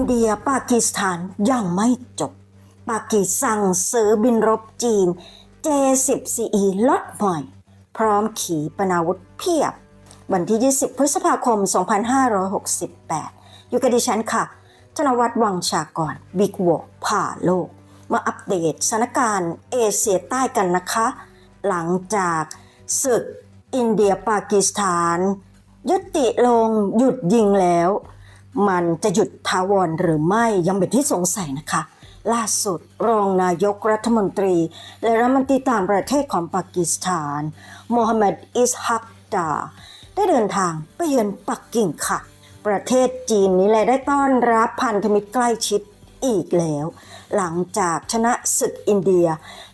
นเดียปากีสถานยังไม่จบ ปากีสั่งซื้อบินรบจีน J10CE ล็อตใหม่พร้อมขีปนาวุธเพียบ วันที่ 20 พฤษภาคม 2568 อยู่กับดิฉันค่ะ ธนวัฒน์วังชากรบิ๊กวอผ่าโลก มาอัปเดตสถานการณ์เอเชียใต้กันนะคะ หลังจากศึกอินเดียปากีสถาน ยุติลงหยุดยิงแล้ว มันจะหยุดทาวรหรือไม่ยังเป็นที่สงสัยนะคะ ล่าสุดรองนายกรัฐมนตรี และรัฐมนตรีต่างประเทศของปากีสถานโมฮัมหมัดอิสฮักดาได้เดินทางไปเยือนปักกิ่งค่ะ ประเทศจีนนี้เลยได้ต้อนรับพันธมิตรใกล้ชิดอีกแล้ว หลังจากชนะศึกอินเดีย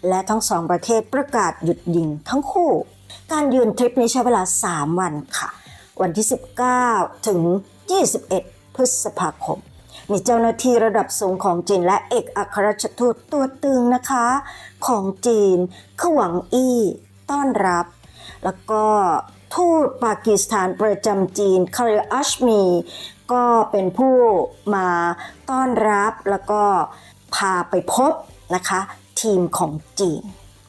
และทั้งสองประเทศประกาศหยุดยิงทั้งคู่ การยืนทริปนี้ใช้เวลา 3 วันค่ะ วันที่ 19 ถึง 21 พฤษภาคม มีเจ้าหน้าที่ระดับสูงของจีนและเอกอัครราชทูตตัวตึงนะคะ ของจีนคือหวังอี้ต้อนรับ แล้วก็ทูตปากีสถานประจำจีนคาริอัชมี ก็เป็นผู้มาต้อนรับแล้วก็พาไปพบนะคะทีมของจีน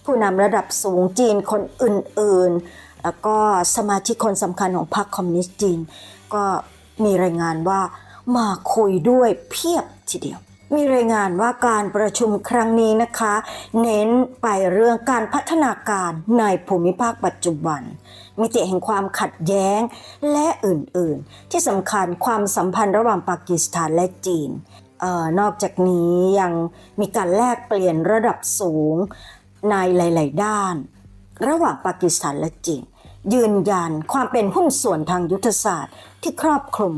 ผู้นำระดับสูงจีนคนอื่น ๆ แล้วก็สมาชิกคนสำคัญของพรรคคอมมิวนิสต์จีน ก็ มีรายงานว่ามาคุยด้วยเพียบทีเดียว มีรายงานว่าการประชุมครั้งนี้นะคะ เน้นไปเรื่องการพัฒนาการในภูมิภาคปัจจุบัน มิติแห่งความขัดแย้งและอื่นๆ ที่สำคัญความสัมพันธ์ระหว่างปากีสถานและจีนออนอกจากนี้ยังมีการแลกเปลี่ยนระดับสูงในหลาย ๆ ด้าน ระหว่างปากีสถานและจีนยืนยันความเป็นหุ้นส่วนทางยุทธศาสตร์ ที่ครอบคลุม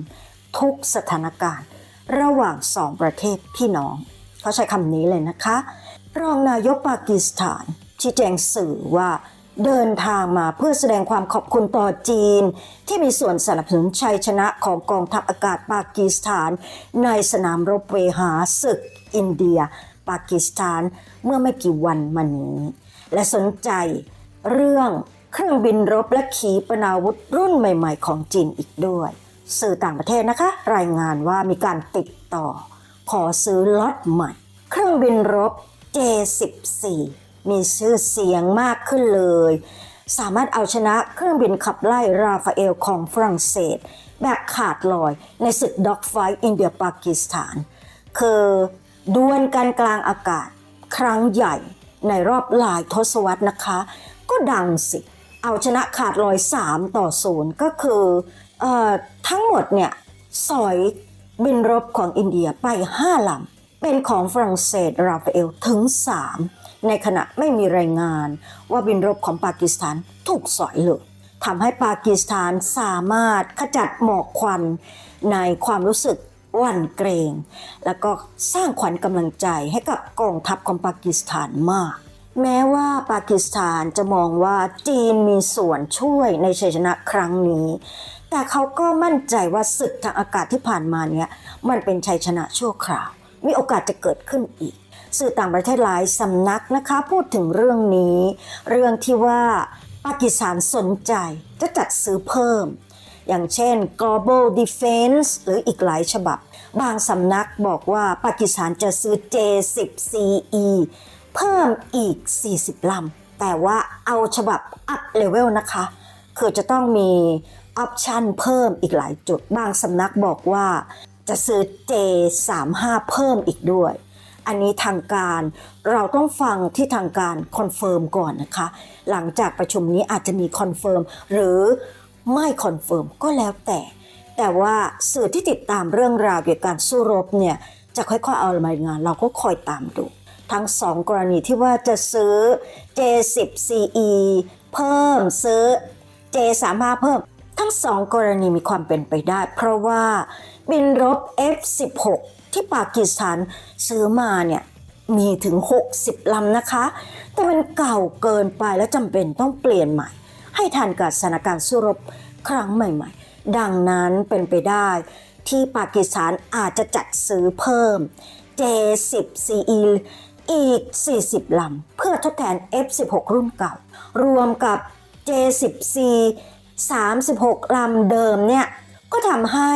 ทุกสถานการณ์ ระหว่างสองประเทศพี่น้อง เขาใช้คำนี้เลยนะคะ รองนายกปากีสถาน ชี้แจงสื่อว่าเดินทางมาเพื่อแสดงความขอบคุณต่อจีน ที่มีส่วนสนับสนุนชัยชนะของกองทัพอากาศปากีสถาน ในสนามรบเวหาศึกอินเดีย ปากีสถานเมื่อไม่กี่วันมานี้ และสนใจเรื่อง เครื่องบินรบและขีปนาวุธรุ่นใหม่ ๆ ของจีนอีกด้วย สื่อต่างประเทศนะคะ รายงานว่ามีการติดต่อ ขอซื้อล็อตใหม่ เครื่องบินรบ J14 มีชื่อเสียงมากขึ้นเลย สามารถเอาชนะเครื่องบินขับไล่ราฟาเอลของฝรั่งเศส แบบขาดลอยในศึกด็อกไฟอินเดียปากีสถาน คือดวลกันกลางอากาศ ครั้งใหญ่ในรอบหลายทศวรรษนะคะ ก็ดังสิ เอาชนะขาดลอย3ต่อ0ก็คืออทั้งหมดเนี่ยสอยบินรบของอินเดียไป5ลำเป็นของฝรั่งเศสราฟาเอลถึง3ในขณะไม่มีรายงานว่าบินรบของปากีสถานถูกสอยเลยทำให้ปากีสถานสามารถขจัดหมอกควันในความรู้สึกวันเกรง แล้วก็สร้างขวัญกำลังใจให้กับกองทัพของปากีสถานมาก แม้ว่าปากีสถานจะมองว่าจีนมีส่วนช่วยในชัยชนะครั้งนี้ แต่เขาก็มั่นใจว่าศึกทางอากาศที่ผ่านมาเนี้ยมันเป็นชัยชนะชั่วคราว มีโอกาสจะเกิดขึ้นอีก สื่อต่างประเทศหลายสำนักนะคะพูดถึงเรื่องนี้ เรื่องที่ว่าปากีสถานสนใจจะจัดซื้อเพิ่ม อย่างเช่น global defense หรืออีกหลายฉบับ บางสำนักบอกว่าปากีสถานจะซื้อ J10CE เพิ่มอีก 40 ลำ แต่ว่าเอาฉบับ up level นะคะ คือจะต้องมีออปชันเพิ่มอีกหลายจุด บางสำนักบอกว่าจะซื้อ J35 เพิ่มอีกด้วย อันนี้ทางการเราต้องฟังที่ทางการคอนเฟิร์มก่อนนะคะ หลังจากประชุมนี้อาจจะมีคอนเฟิร์มหรือไม่คอนเฟิร์มก็แล้วแต่ แต่ว่าสื่อที่ติดตามเรื่องราวเกี่ยวกับการสู้รบเนี่ยจะค่อยๆเอารายงาน เราก็คอยตามดู ทั้งสองกรณีที่ว่าจะซื้อ J10CE เพิ่มซื้อ J35 เพิ่ม ทั้งสองกรณีมีความเป็นไปได้ เพราะว่าบินรบ F16 ที่ปากีสถานซื้อมาเนี่ยมีถึง 60 ลำนะคะ แต่มันเก่าเกินไปและจำเป็นต้องเปลี่ยนใหม่ ให้ทันกับสถานการณ์สู้รบครั้งใหม่ ๆ ดังนั้นเป็นไปได้ ที่ปากีสถานอาจจะจัดซื้อเพิ่ม J10CE อีก 40 ลำ เพื่อทดแทน F16 รุ่นเก่า รวมกับ J10C 36 ลำเดิมเนี่ย ก็ทำให้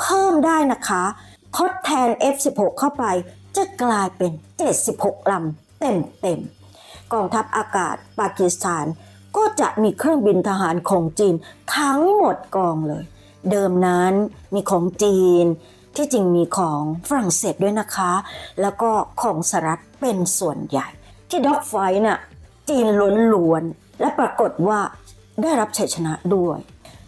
เพิ่มได้นะคะ ทดแทน F16 เข้าไปจะกลายเป็น 76 ลำเต็มเต็มๆกองทัพอากาศปากีสถาน ก็จะมีเครื่องบินทหารของจีนทั้งหมดกองเลย เดิมนั้นมีของจีน ที่จริงมีของฝรั่งเศสด้วยนะคะ แล้วก็ของสหรัฐเป็นส่วนใหญ่ ที่ด็อกไฟน่ะจีนล้วนๆ และปรากฏว่าได้รับชัยชนะด้วย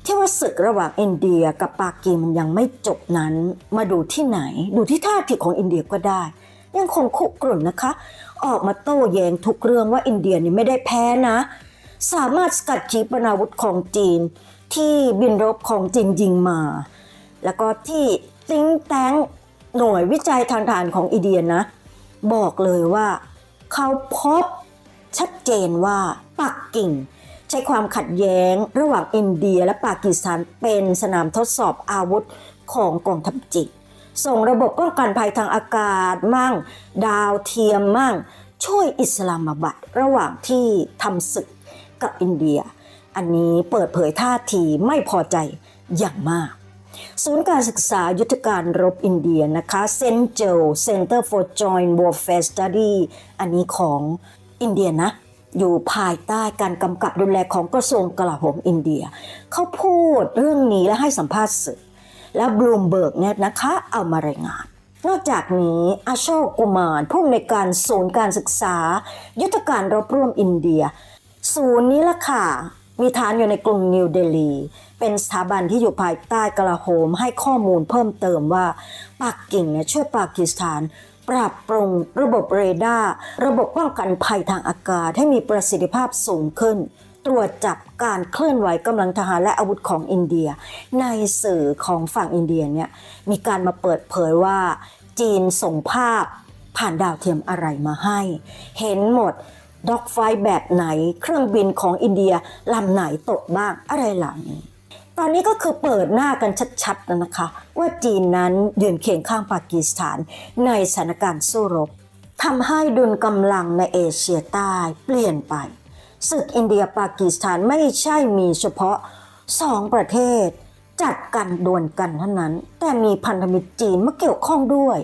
ที่ว่าศึกระหว่างอินเดียกับปากีมันยังไม่จบนั้น มาดูที่ไหน ดูที่ท่าทีของอินเดียก็ได้ ยังคงคุกรุ่นนะคะ ออกมาโต้แย้งทุกเรื่องว่าอินเดียนี่ไม่ได้แพ้นะ สามารถสกัดขีปนาวุธของจีน ที่บินรบของจีนยิงมา แล้วก็ที่ ติงแตงหน่วยวิจัยทางทหารของอินเดียนะ บอกเลยว่าเขาพบชัดเจนว่าปักกิ่ง ใช้ความขัดแย้งระหว่างอินเดียและปากีสถานเป็นสนามทดสอบอาวุธของกองทัพจีนส่งระบบป้องกันภัยทางอากาศมั่ง ดาวเทียมมั่ง ช่วยอิสลามาบัดระหว่างที่ทำศึกกับอินเดีย อันนี้เปิดเผยท่าทีไม่พอใจอย่างมาก ศูนย์การศึกษายุทธการรบอินเดียนะคะเซนเจล Center for Joint Warfare Study อันนี้ของอินเดียนะ อยู่ภายใต้การกำกับดูแลของกระทรวงกลาโหมอินเดีย เขาพูดเรื่องนี้และให้สัมภาษณ์สื่อ และบลูมเบิร์กเนี่ยนะคะเอามารายงาน นอกจากนี้อาโชคกุมารผู้อำนวยการศูนย์การศึกษา ยุทธการรบร่วมอินเดีย ศูนย์นี้ละค่ะ มีฐานอยู่ในกรุงนิวเดลี เป็นสถาบันที่อยู่ภายใต้กลาโหมให้ข้อมูลเพิ่มเติมว่าปักกิ่งเนี่ยช่วยปากีสถาน ปรับปรุงระบบเรดาร์ระบบป้องกันภัยทางอากาศให้มีประสิทธิภาพสูงขึ้น ตรวจจับการเคลื่อนไหวกำลังทหารและอาวุธของอินเดีย ในสื่อของฝั่งอินเดียเนี่ยมีการมาเปิดเผยว่า จีนส่งภาพผ่านดาวเทียมอะไรมาให้ เห็นหมด ด็อกไฟแบบไหน เครื่องบินของอินเดียลำไหนตกบ้างอะไรเหล่านี้ ตอนนี้ก็คือเปิดหน้ากันชัดๆแล้วนะคะ ว่าจีนนั้นยืนเคียงข้างปากีสถานในสถานการณ์สู้รบทำให้ดุลกำลังในเอเชียใต้เปลี่ยนไปศึกอินเดียปากีสถานไม่ใช่มีเฉพาะสองประเทศ จัดกันดวลกันเท่านั้น แต่มีพันธมิตรจีนมาเกี่ยวข้องด้วย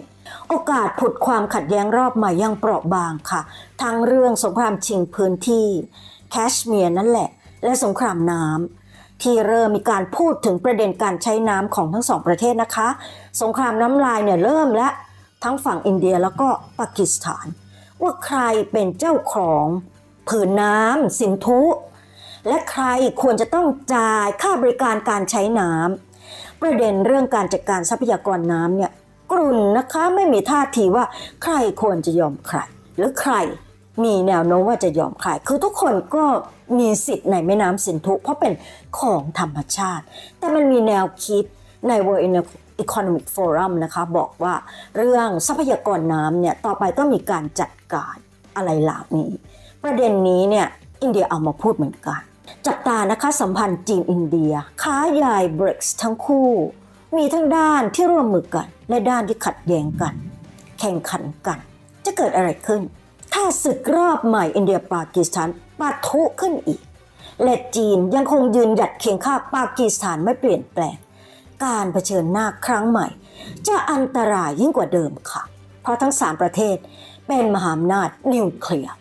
โอกาสผุดความขัดแย้งรอบใหม่ยังเปราะบางค่ะ ทั้งเรื่องสงครามชิงพื้นที่ แคชเมียร์นั่นแหละ และสงครามน้ำที่เริ่มมีการพูดถึงประเด็นการใช้น้ำของทั้งสองประเทศนะคะ สงครามน้ำลายเนี่ยเริ่มและทั้งฝั่งอินเดียแล้วก็ปากีสถาน ว่าใครเป็นเจ้าของผืนน้ำสินธุ และใครควรจะต้องจ่ายค่าบริการการใช้น้ำประเด็นเรื่องการจัดการทรัพยากรน้ำเนี่ย กลุ่นนะคะ ไม่มีท่าทีว่าใครควรจะยอมใคร หรือใครมีแนวโน้มว่าจะยอมใคร คือทุกคนก็มีสิทธิ์ในแม่น้ำสินธุ เพราะเป็นของธรรมชาติ แต่มันมีแนวคิดใน World Economic Forum นะคะ บอกว่าเรื่องทรัพยากรน้ำเนี่ยต่อไปต้องมีการจัดการอะไรเหล่านี้ ประเด็นนี้เนี่ยอินเดียเอามาพูดเหมือนกัน จับตานะคะสัมพันธ์จีนอินเดีย ค้าใหญ่บริกส์ทั้งคู่ มีทั้งด้านที่ร่วมมือกัน และด้านที่ขัดแย้งกัน แข่งขันกัน จะเกิดอะไรขึ้น ถ้าศึกรอบใหม่อินเดียปากีสถานปะทุขึ้นอีก และจีนยังคงยืนหยัดเคียงข้างปากีสถานไม่เปลี่ยนแปลง การเผชิญหน้าครั้งใหม่ จะอันตรายยิ่งกว่าเดิมค่ะ เพราะทั้งสามประเทศเป็นมหาอำนาจนิวเคลียร์